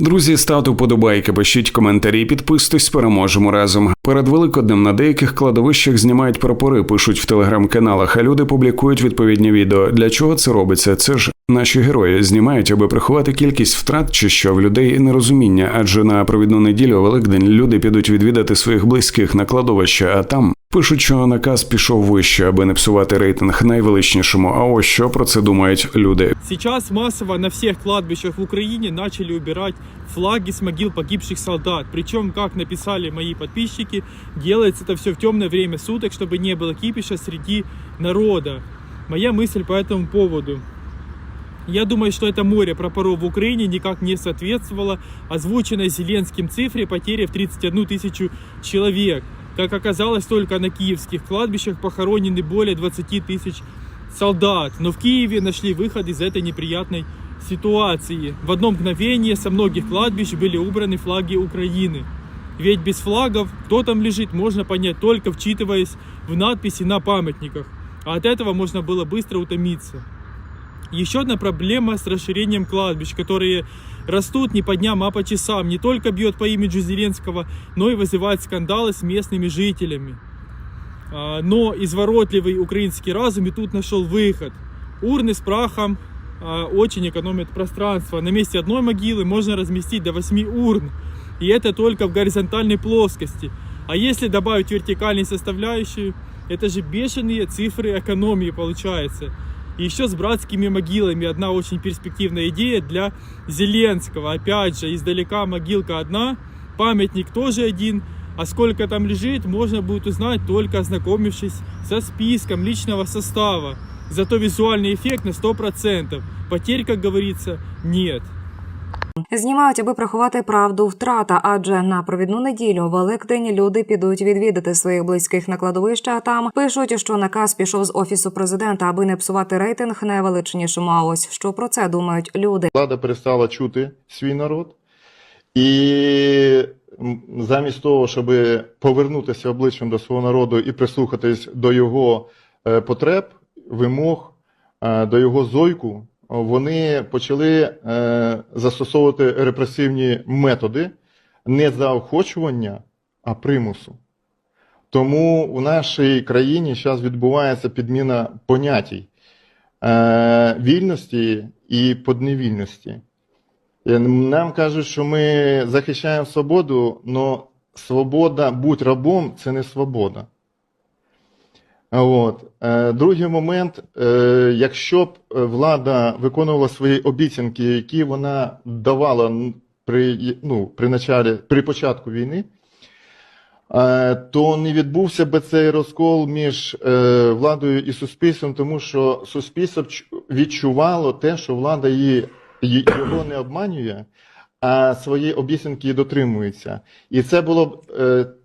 Друзі, ставте вподобайки, пишіть коментарі, підписуйтесь, переможемо разом. Перед Великоднем на деяких кладовищах знімають прапори, пишуть в телеграм-каналах, а люди публікують відповідні відео. Для чого це робиться? Це ж наші герої знімають, аби приховати кількість втрат чи що в людей нерозуміння, адже на провідну неділю Великдень люди підуть відвідати своїх близьких на кладовище, а там. Пишуть, що наказ пішов вище, аби не псувати рейтинг найвеличнішому. А ось що про це думають люди. Сейчас массово на всех кладбищах в Украине начали убирать флаги с могил погибших солдат. Причем, как написали мои подписчики, делается это все в темное время суток, чтобы не было кипиша среди народа. Моя мысль по этому поводу. Я думаю, что это море прапоров в Украине никак не соответствовало озвученной Зеленским цифре потери в 31 тысячу человек. Как оказалось, только на киевских кладбищах похоронены более 20 тысяч солдат. Но в Киеве нашли выход из этой неприятной ситуации. В одно мгновение со многих кладбищ были убраны флаги Украины. Ведь без флагов, кто там лежит, можно понять только вчитываясь в надписи на памятниках. А от этого можно было быстро утомиться. Еще одна проблема с расширением кладбищ, которые растут не по дням, а по часам. Не только бьет по имиджу Зеленского, но и вызывает скандалы с местными жителями. А, Но изворотливый украинский разум и тут нашел выход. Урны с прахом а, очень экономят пространство. На месте одной могилы можно разместить до 8 урн. И это только в горизонтальной плоскости. А если добавить вертикальную составляющую, это же бешеные цифры экономии получается. И еще с братскими могилами одна очень перспективная идея для Зеленского. Опять же, издалека могилка одна, памятник тоже один, а сколько там лежит, можно будет узнать только ознакомившись со списком личного состава. Зато визуальный эффект на 100%. Потерь, как говорится, нет. Знімають, аби приховати правду втрата, адже на провідну неділю Великдень люди підуть відвідати своїх близьких на кладовище. А там пишуть, що наказ пішов з офісу президента, аби не псувати рейтинг найвеличнішому. А ось що про це думають люди. Влада перестала чути свій народ, і замість того, щоб повернутися обличчям до свого народу і прислухатись до його е, потреб, вимог, е, до його зойку, вони почали е, застосовувати репресивні методи не заохочування, а примусу. Тому у нашій країні зараз відбувається підміна понятій е, вільності і подневільності. Е, Нам кажуть, що ми захищаємо свободу, але свобода будь рабом це не свобода. От. Е, Другий момент, е, якщо б е, влада виконувала свої обіцянки, які вона давала при, ну, при, началі, при початку війни, то не відбувся би цей розкол між владою і суспільством, тому що суспільство відчувало те, що влада її, його не обманює, а свої обіцянки дотримується. І це було б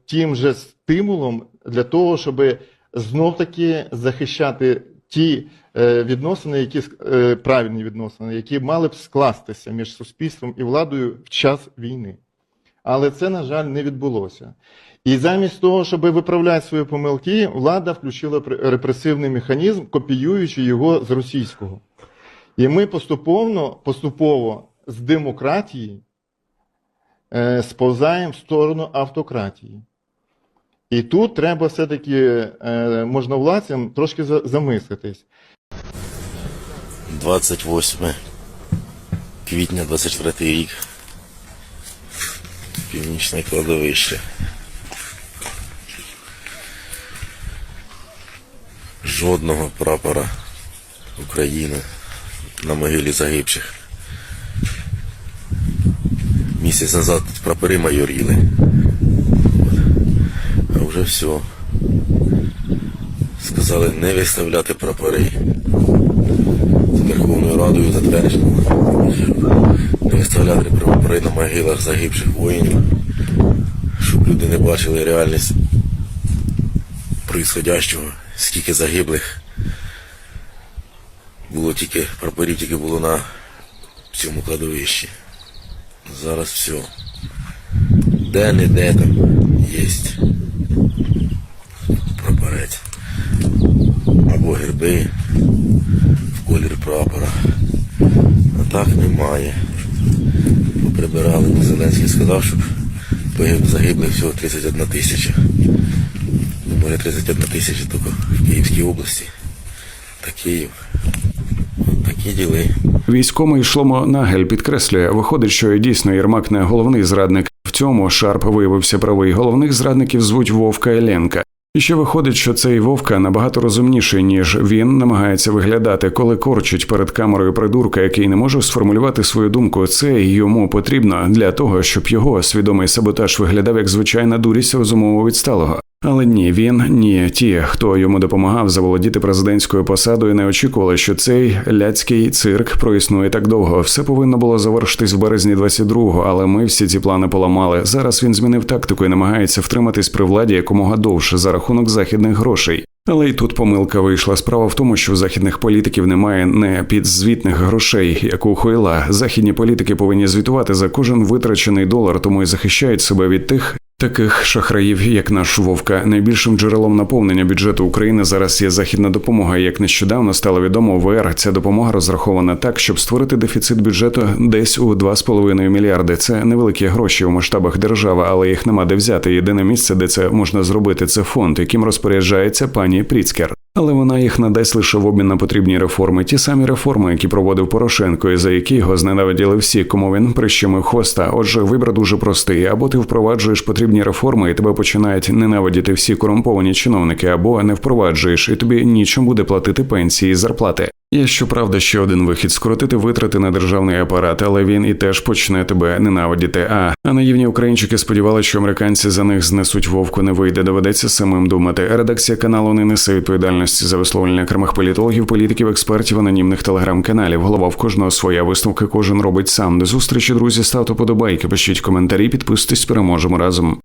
тим же стимулом для того, щоб знов таки захищати ті е, відносини, які е, правильні відносини, які мали б скластися між суспільством і владою в час війни. Але це, на жаль, не відбулося. І замість того, щоб виправляти свої помилки, влада включила репресивний механізм, копіюючи його з російського. І ми поступово, поступово з демократії е, сповзаємо в сторону автократії. І тут треба все-таки е, можновладцям трошки замислитись. 28 квітня 24 рік. Північне кладовище. Жодного прапора України на могилі загибших. Місяць назад прапори майоріли. Вже все. Сказали не виставляти прапори. Верховною Радою затверджено не виставляти прапори на могилах загибших воїнів, щоб люди не бачили реальність происходящого, скільки загиблих. Було тільки прапорів тільки було на цьому кладовищі. Зараз все. Де не де там є Або герби в колір прапора. А так немає. Попри прибирали. Зеленський сказав, що загиблих всього 31 тисяча. Ну, Може 31 тисяча тільки в Київській області та Київ. Такі діли. Військомий Шломо Нагель підкреслює, виходить, що дійсно Єрмак не головний зрадник. В цьому Шарп виявився правий. Головних зрадників звуть Вовка і Ленка. І ще виходить, що цей Вовка набагато розумніший, ніж він намагається виглядати, коли корчить перед камерою придурка, який не може сформулювати свою думку. Це йому потрібно для того, щоб його свідомий саботаж виглядав як звичайна дурість розумово відсталого. Але ні, він ні, ті, хто йому допомагав заволодіти президентською посадою, не очікували, що цей ляцький цирк проіснує так довго. Все повинно було завершитись в березні 22-го, але ми всі ці плани поламали. Зараз він змінив тактику і намагається втриматись при владі якомога довше за рахунок західних грошей. Але й тут помилка вийшла. Справа в тому, що в західних політиків немає не підзвітних грошей, як у Хойла. Західні політики повинні звітувати за кожен витрачений долар, тому і захищають себе від тих. Таких шахраїв, як наш Вовка, найбільшим джерелом наповнення бюджету України зараз є західна допомога. Як нещодавно стало відомо, ВР ця допомога розрахована так, щоб створити дефіцит бюджету десь у 2,5 мільярди. Це невеликі гроші у масштабах держави, але їх нема де взяти. Єдине місце, де це можна зробити, це фонд, яким розпоряджається пані Пріцкер. Але вона їх надасть лише в обмін на потрібні реформи, ті самі реформи, які проводив Порошенко, і за які його зненавиділи всі, кому він прищемив хвоста. Отже, вибір дуже простий: або ти впроваджуєш потрібні реформи, і тебе починають ненавидіти всі корумповані чиновники, або не впроваджуєш, і тобі нічим буде платити пенсії і зарплати. Є щоправда ще один вихід скоротити витрати на державний апарат, але він і теж почне тебе ненавидіти. А а наївні українчики сподівалися, що американці за них знесуть вовку, не вийде. Доведеться самим думати. Редакція каналу не несе відповідальності за висловлення окремих політологів, політиків, експертів, анонімних телеграм-каналів. Голова в кожного своя висновки кожен робить сам. До зустрічі, друзі. Ставте подобайки, пишіть коментарі, підписуйтесь, переможемо разом.